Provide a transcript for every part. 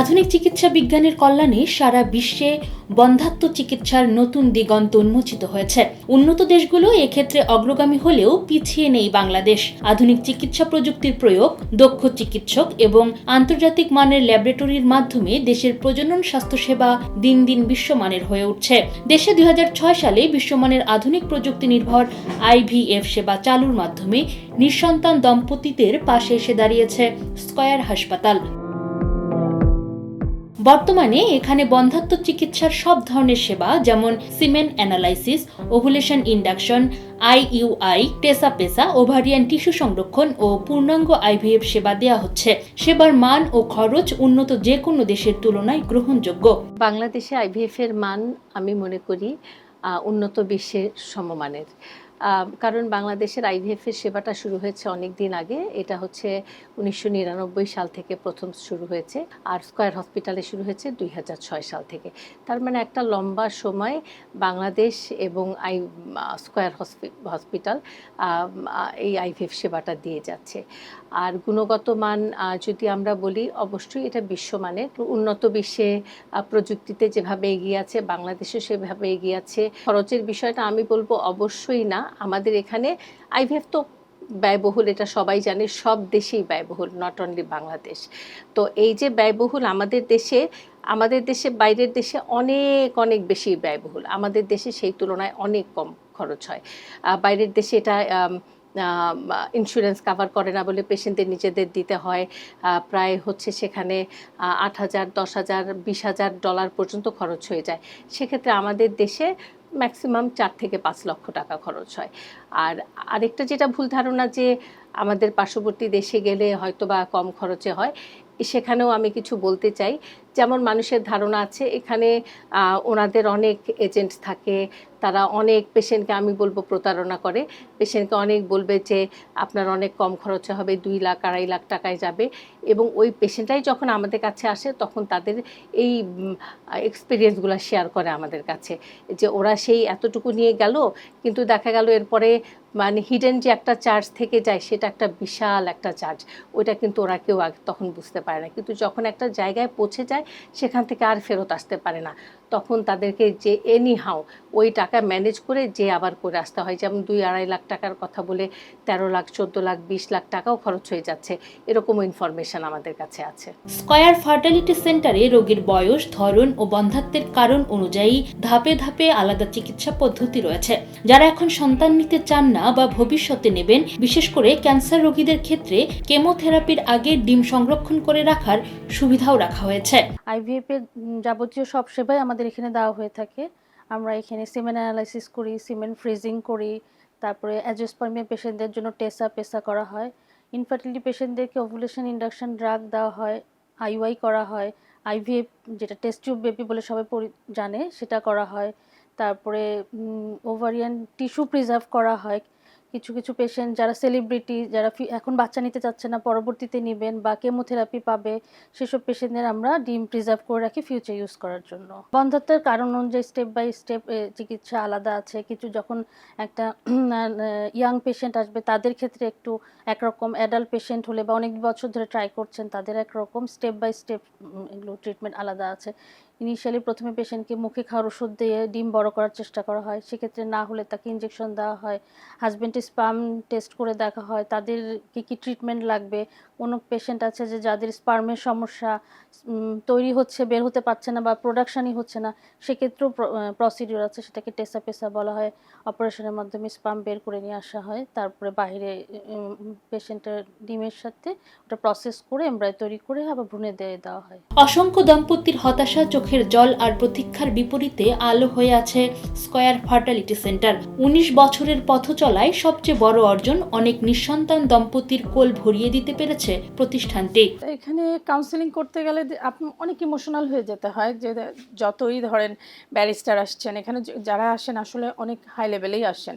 আধুনিক চিকিৎসা বিজ্ঞানের কল্যাণে সারা বিশ্বে বন্ধাত্ম চিকিৎসার নতুন দিগন্ত উন্মোচিত হয়েছে। উন্নত দেশগুলো এক্ষেত্রে অগ্রগামী হলেও পিছিয়ে নেই বাংলাদেশ। আধুনিক চিকিৎসা প্রযুক্তির প্রয়োগ, দক্ষ চিকিৎসক এবং আন্তর্জাতিক মানের ল্যাবরেটরির মাধ্যমে দেশের প্রজনন স্বাস্থ্যসেবা দিন দিন বিশ্বমানের হয়ে উঠছে। দেশে দুই হাজার ছয় সালে বিশ্বমানের আধুনিক প্রযুক্তি নির্ভর আইভিএফ সেবা চালুর মাধ্যমে নিঃসন্তান দম্পতিদের পাশে এসে দাঁড়িয়েছে স্কয়ার হাসপাতাল। বর্তমানে এখানে বন্ধাত্ম চিকিৎসার সব ধরনের সেবা, যেমন semen analysis, ovulation induction IUI TESA PESA ovarian tissue সংরক্ষণ ও পূর্ণাঙ্গ আইভিএফ সেবা দেওয়া হচ্ছে। সেবার মান ও খরচ উন্নত যে কোনো দেশের তুলনায় গ্রহণযোগ্য। বাংলাদেশে আইভিএফ এর মান আমি মনে করি উন্নত বিশ্বের সমমানের। কারণ বাংলাদেশের আইভিএফ এর সেবাটা শুরু হয়েছে অনেক দিন আগে। এটা হচ্ছে উনিশশো নিরানব্বই সাল থেকে প্রথম শুরু হয়েছে আর স্কয়ার হসপিটালে শুরু হয়েছে দুই হাজার ছয় সাল থেকে। তার মানে একটা লম্বা সময় বাংলাদেশ এবং আই স্কয়ার হসপিটাল এই আইভিএফ সেবাটা দিয়ে যাচ্ছে। আর গুণগত মান যদি আমরা বলি, অবশ্যই এটা বিশ্বমানের। উন্নত বিশ্বে প্রযুক্তিতে যেভাবে এগিয়ে আছে, বাংলাদেশও সেভাবে এগিয়ে আছে। খরচের বিষয়টা আমি বলব অবশ্যই না। আমাদের এখানে আইভিএফ তো ব্যয়বহুল, এটা সবাই জানে, সব দেশেই ব্যয়বহুল নট অনলি বাংলাদেশ। তো এই যে ব্যয়বহুল আমাদের দেশে আমাদের দেশে, বাইরের দেশে অনেক অনেক বেশি ব্যয়বহুল। আমাদের দেশে সেই তুলনায় অনেক কম খরচ হয়। বাইরের দেশে এটা ইন্স্যুরেন্স কাভার করে না বলে পেশেন্টদের নিজেদের দিতে হয়। প্রায় হচ্ছে সেখানে আট হাজার, দশ হাজার, বিশ হাজার ডলার পর্যন্ত খরচ হয়ে যায়। সেক্ষেত্রে আমাদের দেশে ম্যাক্সিমাম চার থেকে পাঁচ লক্ষ টাকা খরচ হয়। আর আরেকটা যেটা ভুল ধারণা যে আমাদের পার্শ্ববর্তী দেশে গেলে হয়তো বা কম খরচে হয়, সেখানেও আমি কিছু বলতে চাই যেমন মানুষের ধারণা আছে, এখানে ওনাদের অনেক এজেন্ট থাকে, তারা অনেক পেশেন্টকে আমি বলব প্রতারণা করে। পেশেন্টকে অনেক বলবে যে, আপনার অনেক কম খরচে হবে, দুই লাখ, আড়াই লাখ টাকায় যাবে। এবং ওই পেশেন্টরাই যখন আমাদের কাছে আসে, তখন তাদের এই এক্সপিরিয়েন্সগুলো শেয়ার করে আমাদের কাছে। যে ওরা সেই এতটুকু নিয়ে গেল, কিন্তু দেখা গেল এরপরে মানে হিডেন যে একটা চার্জ থেকে যায়, সেটা একটা বিশাল একটা চার্জ ওইটা কিন্তু ওরা কেউ তখন বুঝতে পারে না। কিন্তু যখন একটা জায়গায় পৌঁছে যায় সেখান থেকে আর ফেরত আসতে পারে না। তখন তাদেরকে যে এনি হাও ওই টাকা ম্যানেজ করে যে আবার করে আসতে হয়। যেমন দুই আড়াই লাখ টাকার কথা বলে তেরো লাখ, চোদ্দ লাখ, বিশ লাখ টাকাও খরচ হয়ে যাচ্ছে। এরকমও ইনফরমেশন আমাদের কাছে আছে। স্কয়ার ফার্টিলিটি সেন্টারে রোগীর বয়স, ধরন ও বন্ধাত্বের কারণ অনুযায়ী ধাপে ধাপে আলাদা চিকিৎসা পদ্ধতি রয়েছে। যারা এখন সন্তান নিতে চান না বা ভবিষ্যতে নেবেন, বিশেষ করে ক্যান্সার রোগীদের ক্ষেত্রে কেমোথেরাপির আগে ডিম সংরক্ষণ করে রাখার সুবিধাও রাখা হয়েছে। আইভিএফ এর যাবতীয় সব সেবাই আমাদের এখানে দেওয়া হয়ে থাকে। আমরা এখানে সিমেন্ট অ্যানালাইসিস করি, সিমেন্ট ফ্রিজিং করি, তারপরে অ্যাজোস্পার্মিয়া পেশেন্টদের জন্য টেসা পেসা করা হয়। ইনফার্টিলিটি পেশেন্টদেরকে ওভুলেশন ইন্ডাকশন ড্রাগ দেওয়া হয় আইওয়াই করা হয়। আইভিএফ যেটা টেস্ট টিউব বেবি বলে সবাই জানে, সেটা করা হয়। তারপরে ওভারিয়ান টিস্যু প্রিজার্ভ করা হয়। কিছু কিছু পেশেন্ট যারা সেলিব্রিটি যারা এখন বাচ্চা নিতে চাচ্ছে না, পরবর্তীতে নেবেন বা কেমোথেরাপি পাবে, সেসব পেশেন্টদের আমরা ডিম প্রিজার্ভ করে রাখি ফিউচার ইউজ করার জন্য। বন্ধাত্বের কারণ অনুযায়ী স্টেপ বাই স্টেপ চিকিৎসা আলাদা আছে। কিছু যখন একটা ইয়াং পেশেন্ট আসবে, তাদের ক্ষেত্রে একটু একরকম অ্যাডাল্ট পেশেন্ট হলে বা অনেক বছর ধরে ট্রাই করছেন, তাদের একরকম স্টেপ বাই স্টেপ এগুলো ট্রিটমেন্ট আলাদা আছে। ইনিশিয়ালি প্রথমে পেশেন্টকে মুখে খাওয়ার ওষুধ দিয়ে ডিম বড় করার চেষ্টা করা হয়। সেক্ষেত্রে না হলে তাকে ইঞ্জেকশন দেওয়া হয়। হাজব্যান্ড স্পাম টেস্ট করে দেখা হয়। তাদের কী কী ট্রিটমেন্ট লাগবে? কোনো পেশেন্ট আছে যে যাদের স্পার্মের সমস্যা তৈরি হচ্ছে, বের হতে পারছে না বা প্রোডাকশানই হচ্ছে না, সেক্ষেত্রেও প্রসিডিওর আছে। সেটাকে টেসা পেসা বলা হয়। অপারেশনের মাধ্যমে স্পাম বের করে নিয়ে আসা হয়। তারপরে বাইরে পেশেন্টের ডিমের সাথে ওটা প্রসেস করে এমব্রয় তৈরি করে আবার ভ্রূণে দিয়ে দেওয়া হয়। অসংখ্য দম্পতির হতাশা চোখের জল আর প্রতীক্ষার বিপরীতে আলো হয়ে আছে স্কয়ার ফার্টালিটি সেন্টার। উনিশ বছরের পথ চলায় সবচেয়ে বড় অর্জন অনেক নিঃসন্তান দম্পতির কোল ভরিয়ে দিতে পেরেছে প্রতিষ্ঠানটি। এখানে কাউন্সেলিং করতে গেলে অনেক ইমোশনাল হয়ে যেতে হয় যে যতই ধরেন ব্যারিস্টার আসছেন, এখানে যারা আসেন আসলে অনেক হাই লেভেলেই আসেন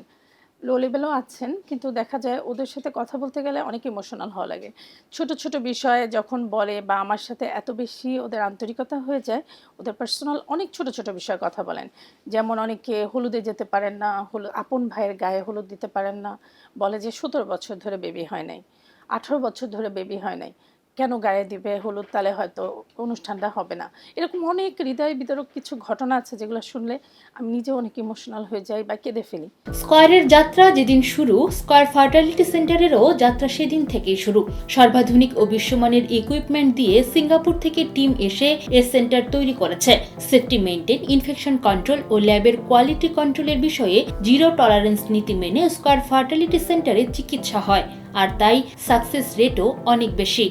লো লেভেলও আছেন, কিন্তু দেখা যায় ওদের সাথে কথা বলতে গেলে অনেক ইমোশনাল হওয়া লাগে। ছোট ছোট বিষয়ে যখন বলে বা আমার সাথে এত বেশি ওদের আন্তরিকতা হয়ে যায়, ওদের পার্সোনাল অনেক ছোট ছোট বিষয়ে কথা বলেন। যেমন অনেকে হলুদে যেতে পারেন না হলুদ আপন ভাইয়ের গায়ে হলুদ দিতে পারেন না, বলে যে, সতেরো বছর ধরে বেবি হয় নাই, আঠারো বছর ধরে বেবি হয় নাই। কেন গায়ে দিবে? হলুদ তালে হয়তো অনুষ্ঠানটা হবে না। এরকম অনেক হৃদয় বিতরক কিছু ঘটনা আছে যেগুলো শুনলে আমি নিজে অনেক ইমোশনাল হয়ে যাই বা কেঁদে ফেলি। স্কয়ারের যাত্রা যেদিন শুরু, স্কয়ার ফার্টালিটি সেন্টারেরও যাত্রা সেদিন থেকেই শুরু। সর্বাধুনিক ও বিশ্বমানের ইকুইপমেন্ট দিয়ে সিঙ্গাপুর থেকে টিম এসে এ সেন্টার তৈরি করেছে। সেফটি মেইনটেইন ইনফেকশন কন্ট্রোল ও ল্যাবের কোয়ালিটি কন্ট্রোলের বিষয়ে জিরো টলারেন্স নীতি মেনে স্কয়ার ফার্টালিটি সেন্টারে চিকিৎসা হয়। আর তাই সাকসেস রেটও অনেক বেশি।